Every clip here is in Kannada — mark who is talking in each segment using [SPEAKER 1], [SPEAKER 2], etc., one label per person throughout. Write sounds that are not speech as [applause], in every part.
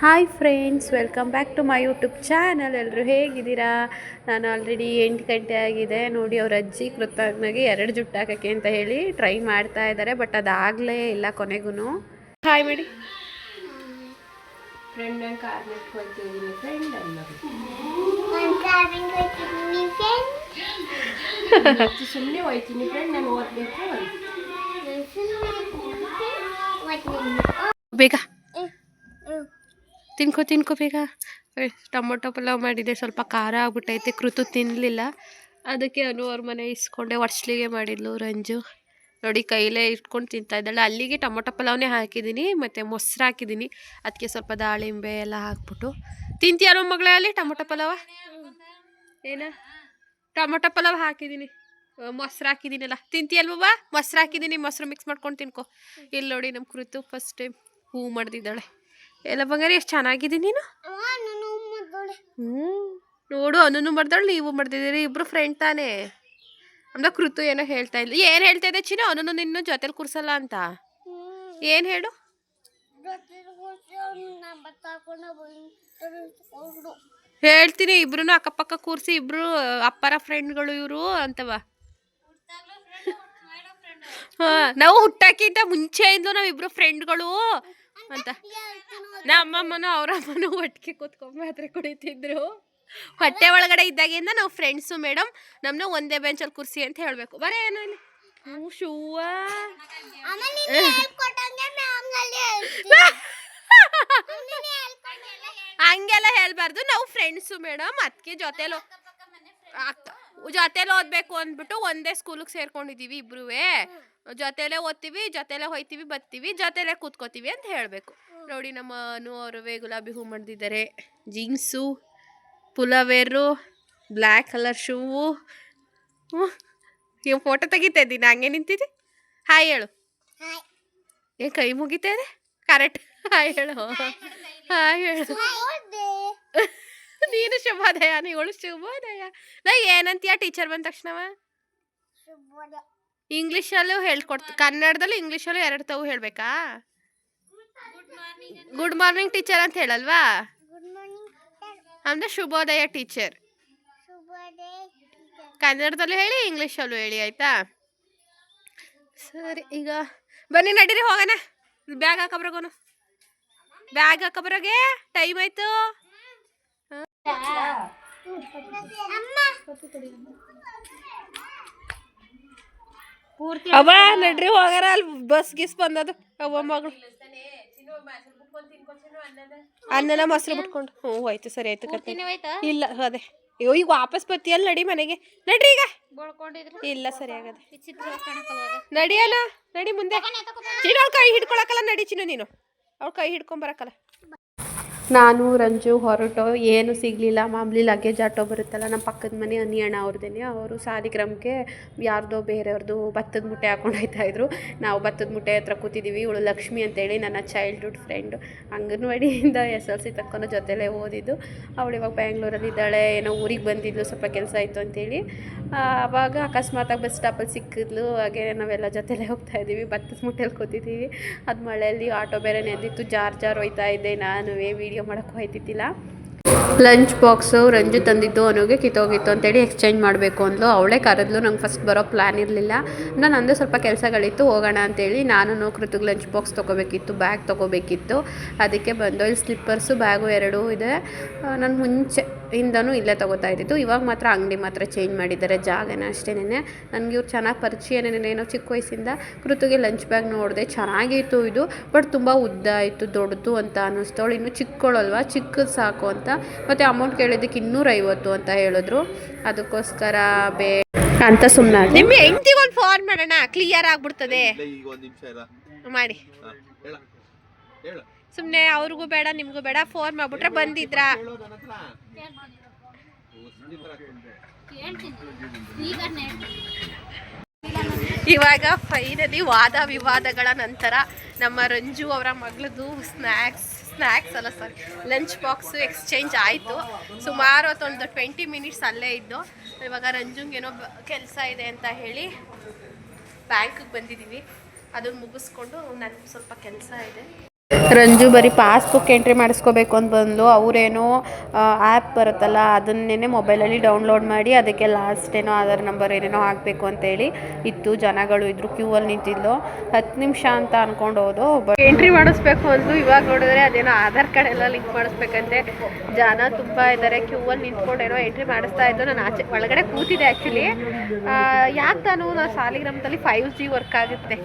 [SPEAKER 1] Hi friends welcome back to my YouTube channel. ಎಲ್ಲರೂ ಹೇಗಿದ್ದೀರಾ? ನಾನು ಆಲ್ರೆಡಿ ಎಂಟು ಗಂಟೆ ಆಗಿದೆ. ನೋಡಿ ಅವ್ರ ಅಜ್ಜಿ ಕೃತಜ್ಞಾಗಿ ಎರಡು ಜುಟ್ಟು ಹಾಕೋಕ್ಕೆ ಅಂತ ಹೇಳಿ ಟ್ರೈ ಮಾಡ್ತಾ ಇದ್ದಾರೆ ಬಟ್ ಅದಾಗಲೇ ಇಲ್ಲ ಕೊನೆಗೂ. ಹಾಯ್ ಮಾಡಿ ಫ್ರೆಂಡ್ ಕಾರ್ ಇಟ್ಕೊಳ್ತಿದ್ದೀನಿ ಫ್ರೆಂಡ್ ಸುಮ್ಮನೆ ಹೋಯ್ತೀನಿ ಫ್ರೆಂಡ್ ನಾನು ಓದಬೇಕು ಬೇಗ. ತಿನ್ಕೋ ತಿನ್ಕೋ ಬೇಗ. ಟೊಮೊಟೊ ಪಲಾವ್ ಮಾಡಿದೆ, ಸ್ವಲ್ಪ ಖಾರ ಆಗ್ಬಿಟ್ಟೈತೆ, ಕೃತು ತಿನ್ನಲಿಲ್ಲ ಅದಕ್ಕೆ ಅನು ಅವ್ರ ಮನೆ ಇಸ್ಕೊಂಡೆ ಒಡ್ಸ್ಲಿಗೆ ಮಾಡಿದ್ಲು ರಂಜು. ನೋಡಿ, ಕೈಲೇ ಇಟ್ಕೊಂಡು ತಿಂತಾ ಇದ್ದಾಳೆ. ಅಲ್ಲಿಗೆ ಟೊಮೊಟೊ ಪಲಾವ್ನೇ ಹಾಕಿದ್ದೀನಿ, ಮತ್ತು ಮೊಸರು ಹಾಕಿದ್ದೀನಿ. ಅದಕ್ಕೆ ಸ್ವಲ್ಪ ದಾಳಿಂಬೆ ಎಲ್ಲ ಹಾಕ್ಬಿಟ್ಟು. ತಿಂತೀಯಾರೋ ಮಗಳೇ ಅಲ್ಲಿ ಟೊಮೊಟೊ ಪಲಾವ? ಏನ? ಟೊಮೊಟೊ ಪಲಾವ್ ಹಾಕಿದ್ದೀನಿ. ಮೊಸರು ಹಾಕಿದ್ದೀನಲ್ಲ. ತಿಂತೀಯಲ್ವಾ ಮೊಸರು ಹಾಕಿದ್ದೀನಿ, ಮೊಸರು ಮಿಕ್ಸ್ ಮಾಡ್ಕೊಂಡು ತಿನ್ಕೊ. ಇಲ್ಲಿ ನೋಡಿ ನಮ್ಮ ಕೃತು ಫಸ್ಟ್ ಟೈಮ್ ಹೂ ಮಾಡ್ದಿದ್ದಾಳೆ. ಎಲ್ಲ ಬಂಗಾರಿ ಎಷ್ಟು ಚೆನ್ನಾಗಿದೆ ನೀನು? ಹ್ಞೂ ನೋಡು ಅನನು ಮಾಡ್ದಾಳು ನೀವು ಮಾಡ್ತಿದ್ದೀರಿ ಇಬ್ರು ಫ್ರೆಂಡ್ ತಾನೇ. ಅಂದ ಕೃತು ಏನೋ ಹೇಳ್ತಾ ಇಲ್ಲ ಏನು ಹೇಳ್ತಾ ಇದೆ ಚಿನ್ನ? ಅನನು ನಿನ್ನ ಜೊತೆಲಿ ಕೂರ್ಸಲ್ಲ ಅಂತ. ಏನು ಹೇಳು? ಹೇಳ್ತೀನಿ ಇಬ್ರು ಅಕ್ಕಪಕ್ಕ ಕೂರಿಸಿ ಇಬ್ರು ಅಪ್ಪರ ಫ್ರೆಂಡ್ಗಳು ಇವರು ಅಂತವ. ಹಾಂ ನಾವು ಹುಟ್ಟಾಕಿಂತ ಮುಂಚೆಯಿಂದ ನಾವಿಬ್ರು ಫ್ರೆಂಡ್ಗಳು ಅಂತ. ನಮ್ಮಮ್ಮನೂ ಅವರಮ್ಮನೂ ಒಟ್ಟಿಗೆ ಕೂತ್ಕೊಂಡು ಮಾತ್ರೆ ಕುಡಿತಿದ್ರು. ಹೊಟ್ಟೆ ಒಳಗಡೆ ಇದ್ದಾಗಿಂದ ನಾವು ಫ್ರೆಂಡ್ಸು ಮೇಡಮ್ ನಮ್ಮನ್ನ ಒಂದೇ ಬೆಂಚಲ್ಲಿ ಕುರ್ಸಿ ಅಂತ ಹೇಳಬೇಕು. ಬರೇ ಏನೋ ಇಲ್ಲಿ ಶೂವ ಹಂಗೆಲ್ಲ ಹೇಳ್ಬಾರ್ದು. ನಾವು ಫ್ರೆಂಡ್ಸು ಮೇಡಮ್ ಅದಕ್ಕೆ ಜೊತೆಲಿ. ಜೊತೆಲಿ ಓದ್ಬೇಕು ಅಂದ್ಬಿಟ್ಟು ಒಂದೇ ಸ್ಕೂಲಿಗೆ ಸೇರ್ಕೊಂಡಿದೀವಿ ಇಬ್ರು ಜೊತೆಲೆ ಓದ್ತೀವಿ ಜೊತೆಲೆ ಹೋಯ್ತೀವಿ ಬರ್ತೀವಿ ಜೊತೆಲೆ ಕೂತ್ಕೋತೀವಿ ಅಂತ ಹೇಳಬೇಕು. ನೋಡಿ ನಮ್ಮ ಅನು ಅವರುವೆ ಗುಲಾಬಿ ಹೂ ಮಾಡಿದ್ದಾರೆ ಜೀನ್ಸು ಪುಲವೇರು ಬ್ಲ್ಯಾಕ್ ಕಲರ್ ಶೂವು. ನೀವು ಫೋಟೋ ತೆಗಿತಾ ಇದ್ದೀನಿ. ಹಂಗೆ ನಿಂತಿದ್ದೆ? ಹಾಯ್ ಹೇಳು. ಏ ಕೈ ಮುಗಿತಾ ಇದೆ? ಕರೆಕ್ಟ್ ಹಾಯ್ ಹೇಳು. ಹಾಯ್ ಹೇಳು [laughs] ನೀನು ಶುಭೋದಯ ನೀವಳು ಶುಭೋದಯ. ನಾ ಏನಂತೀಯ ಟೀಚರ್ ಬಂದ ತಕ್ಷಣವ? ಇಂಗ್ಲೀಷಲ್ಲೂ ಹೇಳ್ಕೊಡ್ತ ಕನ್ನಡದಲ್ಲೂ ಇಂಗ್ಲೀಷಲ್ಲೂ ಎರಡು ತವು ಹೇಳ್ಬೇಕಾ? ಗುಡ್ ಮಾರ್ನಿಂಗ್ ಟೀಚರ್ ಅಂತ ಹೇಳಲ್ವಾ? ಅಂದ್ರೆ ಶುಭೋದಯ ಟೀಚರ್. ಕನ್ನಡದಲ್ಲೂ ಹೇಳಿ ಇಂಗ್ಲೀಷಲ್ಲೂ ಹೇಳಿ ಆಯ್ತಾ? ಸರಿ ಈಗ ಬನ್ನಿ ನಡೀರಿ ಹೋಗೋಣ. ಬ್ಯಾಗ್ ಹಾಕಬ್ರಗೋನು ಬ್ಯಾಗ್ ಹಾಕಬ್ರಗೆ ಟೈಮ್ ಆಯ್ತು. ಅವ ನಡ್ರಿ ಹೋಗಾರ ಅಲ್ಲಿ ಬಸ್ ಗಿಸ್ ಬಂದದು. ಅವ್ವ ಮಗಳು. ಅನ್ನನ ಮೊಸರು ಬಿಟ್ಕೊಂಡು. ಹ್ಞೂ ಹೋಯ್ತು ಸರಿ ಆಯ್ತು ಕತೆ ಇಲ್ಲ ಅದೇ. ಅಯ್ಯೋ ಈಗ ವಾಪಸ್ ಬರ್ತೀಯಲ್ಲ ನಡಿ ಮನೆಗೆ. ನಡ್ರಿ ಈಗ. ಇಲ್ಲ ಸರಿ ಆಗದೆ. ನಡಿಯಲ್ಲ ನಡಿ ಮುಂದೆ. ಚಿನ್ನ ಅವ್ಳ ಕೈ ಹಿಡ್ಕೊಳಕಲ್ಲ ನಡಿ ಚಿನ್ನು ನೀನು. ಅವ್ಳ ಕೈ ಹಿಡ್ಕೊಂಬರಕಲ್ಲ ನಾನು, ರಂಜು, ಹೊರಟು, ಏನು ಸಿಗಲಿಲ್ಲ. ಮಾಮೂಲಿ ಲಗೇಜ್ ಆಟೋ ಬರುತ್ತಲ್ಲ, ನಮ್ಮ ಪಕ್ಕದ ಮನೆ ಅನಿ ಅಣ್ಣ ಅವ್ರದ್ದೇನೆ ಅವರು ಸಾಲಿಗ್ರಾಮ್ಗೆ ಯಾರ್ದೋ ಬೇರೆಯವ್ರದ್ದು ಭತ್ತದ ಮುಟ್ಟೆ ಹಾಕೊಂಡು ಇದ್ರು. ನಾವು ಭತ್ತದ ಮುಟ್ಟೆ ಹತ್ರ ಕೂತಿದ್ದೀವಿ ಇವಳು ಲಕ್ಷ್ಮಿ ಅಂತೇಳಿ ನನ್ನ ಚೈಲ್ಡ್ಹುಡ್ ಫ್ರೆಂಡು ಅಂಗನವಾಡಿಯಿಂದ ಎಸ್ ಎಲ್ ಸಿ ತಕ್ಕೊಂಡು ಜೊತೆಲೇ ಓದಿದ್ದು. ಅವಳು ಇವಾಗ ಬ್ಯಾಂಗ್ಳೂರಲ್ಲಿ ಇದ್ದಾಳೆ. ಏನೋ ಊರಿಗೆ ಬಂದಿದ್ಲು, ಸ್ವಲ್ಪ ಕೆಲಸ ಆಯಿತು ಅಂತೇಳಿ. ಆವಾಗ ಅಕಸ್ಮಾತಾಗಿ ಬಸ್ ಸ್ಟಾಪಲ್ಲಿ ಸಿಕ್ಕಿದ್ಲು. ಹಾಗೆ ನಾವೆಲ್ಲ ಜೊತೆಲೇ ಹೋಗ್ತಾ ಇದ್ದೀವಿ. ಭತ್ತದ ಮುಟ್ಟೆಯಲ್ಲಿ ಕೂತಿದ್ದೀವಿ. ಅದು ಮಳೆಯಲ್ಲಿ ಆಟೋ ಬೇರೆ ನೆಂದಿತ್ತು ಜಾರ್ ಜಾರ್ ಹೋಯ್ತಾ ಇದ್ದೆ. ನಾನು ವೀಡಿಯೋ ಮಾಡೋಕ್ಕೂ ಹೋಯ್ತಿದ್ದಿಲ್ಲ. ಲಂಚ್ ಬಾಕ್ಸು ರಂಜು ತಂದಿದ್ದು ಅವನಿಗೆ ಕಿತ್ತೋಗಿತ್ತು ಅಂತೇಳಿ ಎಕ್ಸ್ಚೇಂಜ್ ಮಾಡಬೇಕು ಅಂದ್ಲು. ಅವಳೇ ಕರೆದ್ಲು, ನಂಗೆ ಫಸ್ಟ್ ಬರೋ ಪ್ಲ್ಯಾನ್ ಇರಲಿಲ್ಲ. ನಾನು ನಂದು ಸ್ವಲ್ಪ ಕೆಲಸಗಳಿತ್ತು, ಹೋಗೋಣ ಅಂತೇಳಿ ನಾನು ಕೃತಿಗೆ ಲಂಚ್ ಬಾಕ್ಸ್ ತೊಗೋಬೇಕಿತ್ತು ಬ್ಯಾಗ್ ತೊಗೋಬೇಕಿತ್ತು. ಅದಕ್ಕೆ ಬಂದು, ಇಲ್ಲಿ ಸ್ಲಿಪ್ಪರ್ಸು ಬ್ಯಾಗು ಎರಡೂ ಇದೆ. ನಾನು ಮುಂಚೆ ಇಂದನೂ ಇಲ್ಲೇ ತೊಗೋತಾ ಇದ್ದಿದ್ದು. ಇವಾಗ ಮಾತ್ರ ಅಂಗಡಿ ಮಾತ್ರ ಚೇಂಜ್ ಮಾಡಿದ್ದಾರೆ ಜಾಗನ ಅಷ್ಟೇನೆ ನನಗೆ ಇವ್ರು ಚೆನ್ನಾಗಿ ಪರಿಚಯನೇ ಏನೋ ಚಿಕ್ಕ ವಯಸ್ಸಿಂದ ಕೃತಿಗೆ ಲಂಚ್ ಬ್ಯಾಗ್ ನೋಡಿದೆ ಚೆನ್ನಾಗಿತ್ತು ಇದು ಬಟ್ ತುಂಬ ಉದ್ದ ಆಯಿತು ದೊಡ್ಡದು ಅಂತ ಅನ್ನಿಸ್ತವಳು ಇನ್ನು ಚಿಕ್ಕವಳಲ್ವಾ ಚಿಕ್ಕದು ಸಾಕು ಅಂತ. ಮತ್ತು ಅಮೌಂಟ್ ಕೇಳಿದ್ದಕ್ಕೆ ಇನ್ನೂರೈವತ್ತು ಅಂತ ಹೇಳಿದ್ರು. ಅದಕ್ಕೋಸ್ಕರ ಬೇ ಅಂತ ಸುಮ್ಮನೆ ನಿಮ್ಮ ಹೆಂಡ್ತಿಗೆ ಒಂದು ಫೋನ್ ಮಾಡೋಣ? ಕ್ಲಿಯರ್ ಆಗ್ಬಿಡ್ತದೆ.
[SPEAKER 2] ಇಲ್ಲ ಈಗ ಒಂದ್ ನಿಮಿಷ ಇರ.
[SPEAKER 1] ಮಾಡಿ.
[SPEAKER 2] ಹೇಳ.
[SPEAKER 1] ಸುಮ್ಮನೆ ಅವ್ರಿಗೂ ಬೇಡ ನಿಮಗೂ ಬೇಡ ಫೋನ್ ಮಾಡ್ಬಿಟ್ರೆ ಬಂದಿದ್ರ. ಇವಾಗ ಫೈನಲಿ ವಾದ ವಿವಾದಗಳ ನಂತರ ನಮ್ಮ ರಂಜು ಅವರ ಮಗಳದು ಸ್ನ್ಯಾಕ್ಸ್ ಸ್ನ್ಯಾಕ್ಸ್ ಅಲ್ಲ ಸಾರಿ ಲಂಚ್ ಬಾಕ್ಸು ಎಕ್ಸ್ಚೇಂಜ್ ಆಯಿತು. ಸುಮಾರು ಹೊತ್ತೊಂದು ಟ್ವೆಂಟಿ ಮಿನಿಟ್ಸ್ ಅಲ್ಲೇ ಇದ್ದು. ಇವಾಗ ರಂಜುಂಗೇನೋ ಕೆಲಸ ಇದೆ ಅಂತ ಹೇಳಿ ಬ್ಯಾಂಕಿಗೆ ಬಂದಿದ್ದೀವಿ ಅದನ್ನು ಮುಗಿಸ್ಕೊಂಡು ನನಗೆ ಸ್ವಲ್ಪ ಕೆಲಸ ಇದೆ. ರಂಜು ಬರೀ ಪಾಸ್ಬುಕ್ ಎಂಟ್ರಿ ಮಾಡಿಸ್ಕೋಬೇಕು ಅಂತ ಬಂದ್ಲು. ಅವರೇನೋ ಆ್ಯಪ್ ಬರುತ್ತಲ್ಲ ಅದನ್ನೇ ಮೊಬೈಲಲ್ಲಿ ಡೌನ್ಲೋಡ್ ಮಾಡಿ ಅದಕ್ಕೆ ಲಾಸ್ಟ್ ಏನೋ ಆಧಾರ್ ನಂಬರ್ ಏನೇನೋ ಹಾಕಬೇಕು ಅಂತೇಳಿ ಇತ್ತು. ಜನಗಳು ಇದ್ರು ಕ್ಯೂ ಅಲ್ಲಿ ನಿಂತಿದ್ಲು. ಹತ್ತು ನಿಮಿಷ ಅಂತ ಅನ್ಕೊಂಡು ಹೋದು ಎಂಟ್ರಿ ಮಾಡಿಸ್ಬೇಕು ಅಂದು ಇವಾಗ ನೋಡಿದ್ರೆ ಅದೇನೋ ಆಧಾರ್ ಕಾರ್ಡ್ ಎಲ್ಲ ಲಿಂಕ್ ಮಾಡಿಸ್ಬೇಕಂತೆ. ಜನ ತುಂಬ ಇದ್ದಾರೆ ಕ್ಯೂ ಅಲ್ಲಿ ಏನೋ ಎಂಟ್ರಿ ಮಾಡಿಸ್ತಾ ಇದ್ದು ನಾನು ಆಚೆ ಒಳಗಡೆ ಕೂತಿದೆ ಆ್ಯಕ್ಚುಲಿ ಯಾಕೆ ನಾನು ನಾನು ಸಾಲಿಗ್ರಾಮದಲ್ಲಿ ಫೈವ್ ಜಿ ವರ್ಕ್ ಆಗುತ್ತೆ.